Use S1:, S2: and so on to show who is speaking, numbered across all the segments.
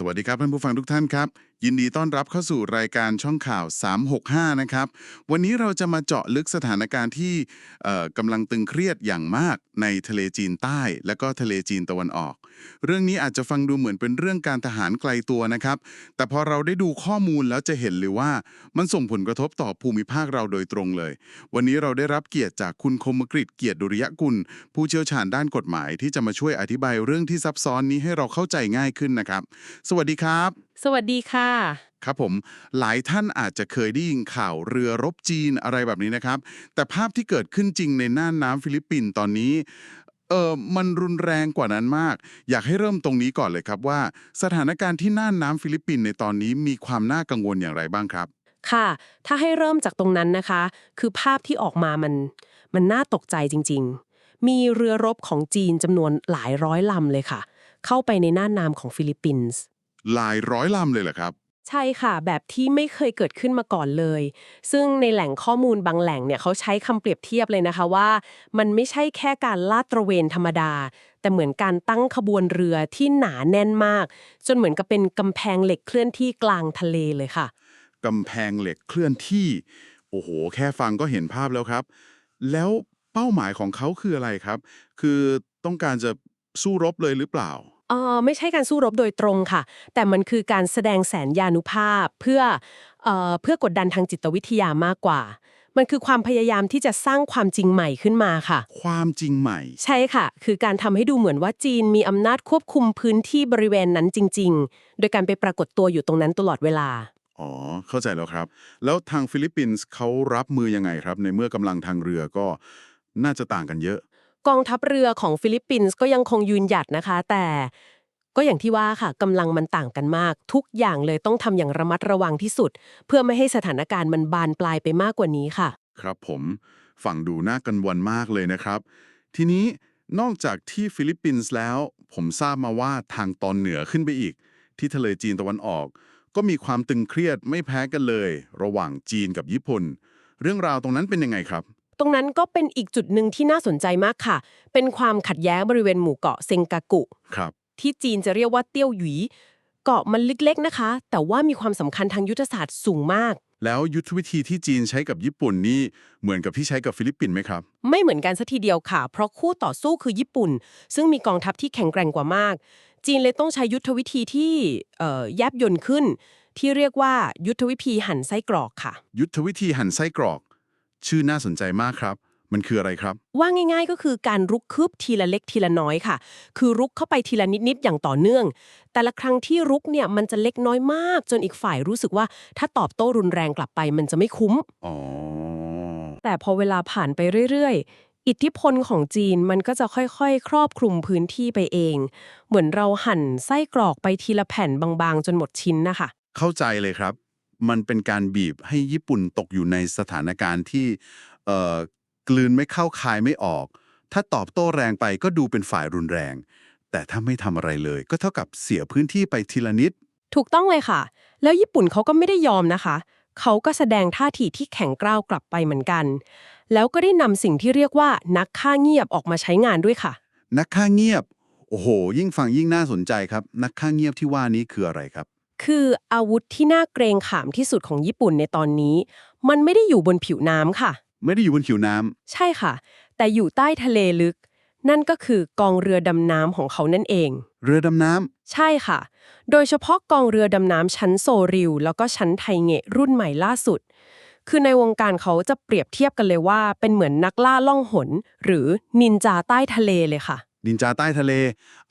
S1: สวัสดีครับท่านผู้ฟังทุกท่านครับ ยินดีต้อนรับเข้าสู่รายการช่องข่าว 365 นะครับ วันนี้เราจะมาเจาะลึกสถานการณ์ที่กำลังตึงเครียดอย่างมากในทะเลจีนใต้ และก็ทะเลจีนตะวันออก เรื่องนี้อาจจะฟังดูเหมือนเป็นเรื่องการทหารไกลตัวนะครับ แต่พอเราได้ดูข้อมูลแล้วจะเห็นเลยว่ามันส่งผลกระทบต่อภูมิภาคเราโดยตรงเลย วันนี้เราได้รับเกียรติจากคุณคมกฤษเกียรติดุริยกุล ผู้เชี่ยวชาญด้านกฎหมายที่จะมาช่วยอธิบายเรื่องที่ซับซ้อนนี้ให้เราเข้าใจง่ายขึ้นนะครับสวัสดีครับ
S2: สวัสดีค่ะ
S1: ครับผม หลายท่านอาจจะเคยได้ยินข่าวเรือรบจีนอะไรแบบนี้นะครับ แต่ภาพที่เกิดขึ้นจริงในน่านน้ำฟิลิปปินส์ตอนนี้ เออมันรุนแรงกว่านั้นมาก อยากให้เริ่มตรงนี้ก่อนเลยครับว่า สถานการณ์ที่น่านน้ำฟิลิปปินส์ในตอนนี้มีความน่ากังวลอย่างไรบ้างครับ
S2: ค่ะ ถ้าให้เริ่มจากตรงนั้นนะคะ คือภาพที่ออกมามัน มันน่าตกใจจริง ๆ มีเรือรบของจีนจำนวนหลายร้อยลำเลยค่ะ เข้าไปในน่านน้ำของฟิลิปปินส์
S1: หลายร้อยลำเลยเหรอครับ
S2: ใช่ค่ะ แบบที่ไม่เคยเกิดขึ้นมาก่อนเลย ซึ่งในแหล่งข้อมูลบางแหล่งเนี่ยเขาใช้คำเปรียบเทียบเลยนะคะว่า มันไม่ใช่แค่การลาดตระเวนธรรมดา แต่เหมือนการตั้งขบวนเรือที่หนาแน่นมาก จนเหมือนกับเป็นกำแพงเหล็กเคลื่อนที่กลางทะเลเลยค่ะ
S1: กำแพงเหล็กเคลื่อนที่ โอ้โห แค่ฟังก็เห็นภาพแล้วครับ แล้วเป้าหมายของเขาคืออะไรครับ คือต้องการจะสู้รบเลยหรือเปล่า
S2: เออไม่ใช่การสู้รบโดยตรงค่ะ แต่มันคือการแสดงแสนยานุภาพเพื่อเอ่อเพื่อกดดันทางจิตวิทยามากกว่า มันคือความพยายามที่จะสร้างความจริงใหม่ขึ้นมาค่ะ
S1: ความจริงใหม่
S2: ใช่ค่ะ คือการทำให้ดูเหมือนว่าจีนมีอำนาจควบคุมพื้นที่บริเวณนั้นจริง ๆ โดยการไปปรากฏตัวอยู่ตรงนั้นตลอดเวลา
S1: อ๋อ เข้าใจแล้วครับ แล้วทางฟิลิปปินส์เขารับมือยังไงครับ ในเมื่อกำลังทางเรือก็น่าจะต่างกันเยอะ
S2: กองทัพเรือของฟิลิปปินส์ก็ยังคงยืนหยัดนะคะ แต่ก็อย่างที่ว่าค่ะกำลังมันต่างกันมาก ทุกอย่างเลยต้องทำอย่างระมัดระวังที่สุด เพื่อไม่ให้สถานการณ์มันบานปลายไปมากกว่านี้ค่ะ
S1: ครับผมฟังดูน่ากังวลมากเลยนะครับ ทีนี้นอกจากที่ฟิลิปปินส์แล้ว ผมทราบมาว่าทางตอนเหนือขึ้นไปอีก ที่ทะเลจีนตะวันออก ก็มีความตึงเครียดไม่แพ้กันเลย ระหว่างจีนกับญี่ปุ่น เรื่องราวตรงนั้นเป็นยังไงครับ
S2: ตรงนั้นก็เป็นอีกจุดหนึ่งที่น่าสนใจมากค่ะ เป็นความขัดแย้งบริเวณหมู่เกาะเซงกากุ
S1: ครับ
S2: ที่จีนจะเรียกว่าเตี้ยวหยีเกาะมันเล็กๆนะคะ แต่ว่ามีความสำคัญทางยุทธศาสตร์สูงมาก
S1: แล้วยุทธวิธีที่จีนใช้กับญี่ปุ่นนี่เหมือนกับที่ใช้กับฟิลิปปินส์ไหมครับ
S2: ไม่เหมือนกันสัทีเดียวค่ะ เพราะคู่ต่อสู้คือญี่ปุ่น ซึ่งมีกองทัพที่แข็งแกร่งกว่ามาก จีนเลยต้องใช้ยุทธวิธีที่เอ่อแยบยนต์ขึ้น ที่เรียกว่ายุทธวิธีหั่นไส้กรอกค่ะ
S1: ยุทธวิธีหั่นไส้กรอก ชื่อน่าสนใจมากครับ มันคืออะไรครับ
S2: ว่าง่ายๆก็คือการรุกคืบทีละเล็กทีละน้อยค่ะ คือรุกเข้าไปทีละนิดๆอย่างต่อเนื่อง แต่ละครั้งที่รุกเนี่ยมันจะเล็กน้อยมาก จนอีกฝ่ายรู้สึกว่าถ้าตอบโต้รุนแรงกลับไปมันจะไม่คุ้ม
S1: อ๋อ
S2: แต่พอเวลาผ่านไปเรื่อยๆ อิทธิพลของจีนมันก็จะค่อยๆ ครอบคลุมพื้นที่ไปเอง เหมือนเราหั่นไส้กรอกไปทีละแผ่นบางๆ จนหมดชิ้นนะคะ
S1: เข้าใจเลยครับ มันเป็นการบีบให้ญี่ปุ่นตกอยู่ในสถานการณ์ที่เอ่อกลืนไม่เข้าคายไม่ออก ถ้าตอบโต้แรงไปก็ดูเป็นฝ่ายรุนแรง แต่ถ้าไม่ทำอะไรเลย ก็เท่ากับเสียพื้นที่ไปทีละนิด
S2: ถูกต้องเลยค่ะ แล้วญี่ปุ่นเขาก็ไม่ได้ยอมนะคะ เขาก็แสดงท่าทีที่แข็งกร้าวกลับไปเหมือนกัน แล้วก็ได้นำสิ่งที่เรียกว่านักฆ่าเงียบออกมาใช้งานด้วยค่ะ
S1: นักฆ่าเงียบ โอ้โห ยิ่งฟังยิ่งน่าสนใจครับ นักฆ่าเงียบที่ว่านี้คืออะไรครับ
S2: คืออาวุธที่น่าเกรงขามที่สุดของญี่ปุ่นในตอนนี้ มันไม่ได้อยู่บนผิวน้ำค่ะ
S1: ไม่ได้อยู่บนผิวน้ำ
S2: ใช่ค่ะ แต่อยู่ใต้ทะเลลึก นั่นก็คือกองเรือดำน้ำของเขานั่นเอง
S1: เรือดำน้ำ
S2: ใช่ค่ะ โดยเฉพาะกองเรือดำน้ำชั้นโซริว แล้วก็ชั้นไทเงะรุ่นใหม่ล่าสุด คือในวงการเขาจะเปรียบเทียบกันเลยว่า เป็นเหมือนนักล่าล่องหน หรือนินจาใต้ทะเลเลยค่ะ
S1: ดินจาใต้ทะเล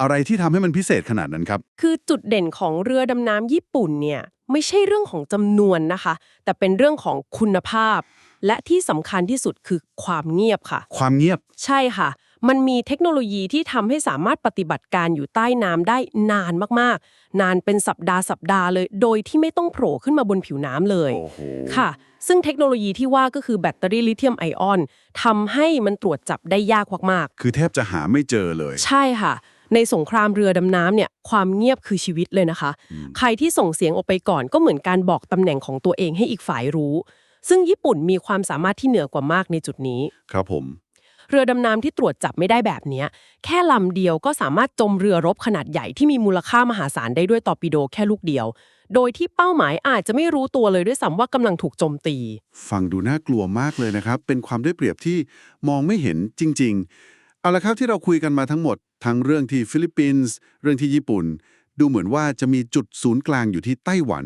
S1: อะไรที่ทำให้มันพิเศษขนาดนั้นครับ
S2: คือจุดเด่นของเรือดำน้ำญี่ปุ่นเนี่ยไม่ใช่เรื่องของจำนวนนะคะ แต่เป็นเรื่องของคุณภาพ และที่สำคัญที่สุดคือความเงียบค่ะ
S1: ความเงียบ
S2: ใช่ค่ะ มันมีเทคโนโลยีที่ทำให้สามารถปฏิบัติการอยู่ใต้น้ำได้นานมากๆ นานเป็นสัปดาห์สัปดาห์เลย โดยที่ไม่ต้องโผล่ขึ้นมาบนผิวน้ำเลย
S1: โอ้โห
S2: ค่ะ ซึ่งเทคโนโลยีที่ว่าก็คือแบตเตอรี่ลิเธียมไอออนทำให้มันตรวจจับได้ยากมาก
S1: คือแทบจะหาไม่เจอเลย
S2: ๆใช่ค่ะ ในสงครามเรือดำน้ำเนี่ยความเงียบคือชีวิตเลยนะคะ ใครที่ส่งเสียงออกไปก่อนก็เหมือนการบอกตำแหน่งของตัวเองให้อีกฝ่ายรู้ ซึ่งญี่ปุ่นมีความสามารถที่เหนือกว่ามากในจุดนี้
S1: ครับผม
S2: เรือดำน้ำที่ตรวจจับไม่ได้แบบนี้แค่ลำเดียวก็สามารถจมเรือรบขนาดใหญ่ที่มีมูลค่ามหาศาลได้ด้วยตอร์ปิโดแค่ลูกเดียว โดยที่เป้าหมายอาจจะไม่รู้ตัวเลยด้วยซ้ำว่ากำลังถูกโจมตี
S3: ฟังดูน่ากลัวมากเลยนะครับ เป็นความได้เปรียบที่มองไม่เห็นจริง ๆ เอาละครับที่เราคุยกันมาทั้งหมด ทั้งเรื่องที่ฟิลิปปินส์เรื่องที่ญี่ปุ่นดูเหมือนว่าจะมีจุดศูนย์กลางอยู่ที่ไต้หวัน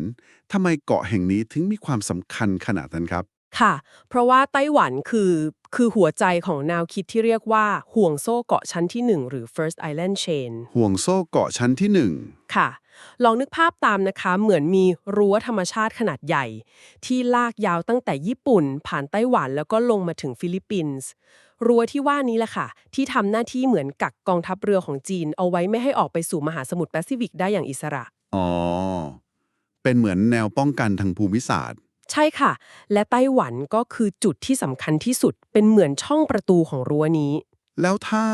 S3: ทำไมเกาะแห่งนี้ถึงมีความสำคัญขนาดนั้นครับ
S2: ค่ะ เพราะว่าไต้หวันคือคือหัวใจของแนวคิดที่เรียกว่าห่วงโซ่เกาะชั้นที่ 1 หรือ first island chain
S3: ห่วงโซ่เกาะชั้นที่หนึ่ง
S2: ค่ะ ลองนึกภาพตามนะคะ เหมือนมีรั้วธรรมชาติขนาดใหญ่ ที่ลากยาวตั้งแต่ญี่ปุ่น ผ่านไต้หวันแล้วก็ลงมาถึงฟิลิปปินส์รั้วที่ว่านี้แหละค่ะ ที่ทำหน้าที่เหมือนกักกองทัพเรือของจีน เอาไว้ไม่ให้ออกไปสู่มหาสมุทรแปซิฟิกได้อย่างอิสระ
S3: อ๋อ เป็นเหมือนแนวป้องกันทางภูมิศาสตร์
S2: ใช่ค่ะ และไต้หวันก็คือจุดที่สำคัญที่สุดเป็นเหมือนช่องประตูของรั้วนี้
S3: แล้วถ้า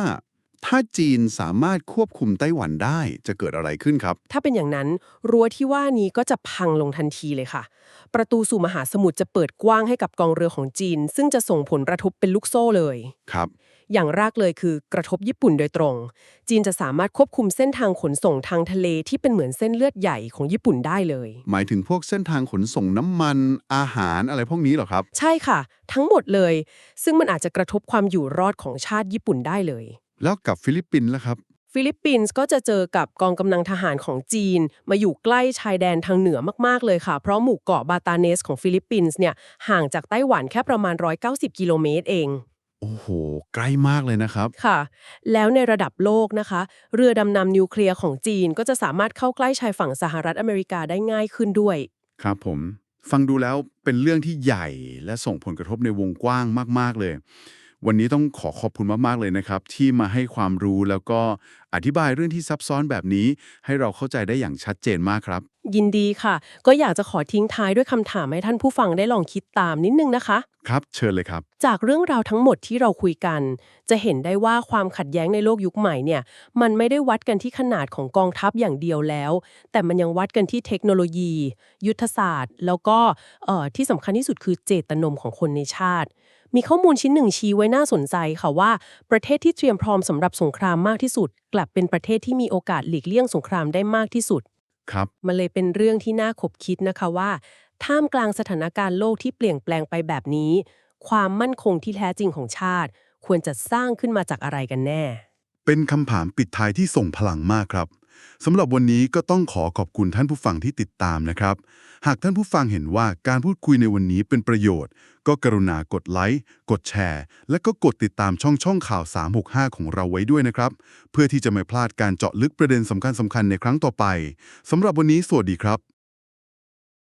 S3: ถ้าจีนสามารถควบคุมไต้หวันได้จะเกิดอะไรขึ้นครับ
S2: ถ้าเป็นอย่างนั้น รั้วที่ว่านี้ก็จะพังลงทันทีเลยค่ะ ประตูสู่มหาสมุทรจะเปิดกว้างให้กับกองเรือของจีน ซึ่งจะส่งผลกระทบเป็นลูกโซ่เลย
S3: ครับ
S2: อย่างแรกเลยคือกระทบญี่ปุ่นโดยตรง จีนจะสามารถควบคุมเส้นทางขนส่งทางทะเลที่เป็นเหมือนเส้นเลือดใหญ่ของญี่ปุ่นได้เลย
S3: หมายถึงพวกเส้นทางขนส่งน้ำมันอาหารอะไรพวกนี้เหรอครับ
S2: ใช่ค่ะ ทั้งหมดเลย ซึ่งมันอาจจะกระทบความอยู่รอดของชาติญี่ปุ่นได้เลย
S3: แล้วกับฟิลิปปินส์ล่ะครับ
S2: ฟิลิปปินส์ก็จะเจอกับกองกำลังทหารของจีน มาอยู่ใกล้ชายแดนทางเหนือมากๆเลยค่ะ เพราะหมู่เกาะบาตาเนสของฟิลิปปินส์เนี่ยห่างจากไต้หวันแค่ประมาณ 190 กิโลเมตรเอง
S3: โอ้โห ใกล้มากเลยนะครับ
S2: ค่ะ แล้วในระดับโลกนะคะ เรือดำน้ำนิวเคลียร์ของจีนก็จะสามารถเข้าใกล้ชายฝั่งสหรัฐอเมริกาได้ง่ายขึ้นด้วย
S3: ครับผม ฟังดูแล้วเป็นเรื่องที่ใหญ่และส่งผลกระทบในวงกว้างมาก ๆ เลย วันนี้ต้องขอขอบคุณมากๆเลยนะครับ ที่มาให้ความรู้แล้วก็อธิบายเรื่องที่ซับซ้อนแบบนี้ ให้เราเข้าใจได้อย่างชัดเจนมากครับ
S2: ยินดีค่ะ ก็อยากจะขอทิ้งท้ายด้วยคำถามให้ท่านผู้ฟังได้ลองคิดตามนิดนึงนะคะ
S3: ครับ เชิญเลยครับ
S2: จากเรื่องราวทั้งหมดที่เราคุยกัน จะเห็นได้ว่าความขัดแย้งในโลกยุคใหม่เนี่ย มันไม่ได้วัดกันที่ขนาดของกองทัพอย่างเดียวแล้ว แต่มันยังวัดกันที่เทคโนโลยี ยุทธศาสตร์ แล้วก็เอ่อที่สำคัญที่สุดคือเจตนมของคนในชาติ มีข้อมูลชิ้นหนึ่งชี้ไว้น่าสนใจค่ะว่า ประเทศที่เตรียมพร้อมสำหรับสงครามมากที่สุด กลับเป็นประเทศที่มีโอกาสหลีกเลี่ยงสงครามได้มากที่สุด
S3: ครับ
S2: มันเลยเป็นเรื่องที่น่าขบคิดนะคะว่า ท่ามกลางสถานการณ์โลกที่เปลี่ยนแปลงไปแบบนี้ ความมั่นคงที่แท้จริงของชาติ ควรจะสร้างขึ้นมาจากอะไรกันแน่
S1: เป็นคำถามปิดท้ายที่ส่งพลังมากครับ สำหรับวันนี้ก็ต้องขอขอบคุณท่านผู้ฟังที่ติดตามนะครับ หากท่านผู้ฟังเห็นว่าการพูดคุยในวันนี้เป็นประโยชน์ ก็กรุณากดไลค์ กดแชร์ และก็กดติดตามช่องช่องข่าว 365 ของเราไว้ด้วยนะครับ เพื่อที่จะไม่พลาดการเจาะลึกประเด็นสำคัญสำคัญในครั้งต่อไปสำหรับวันนี้สวัสดีครับ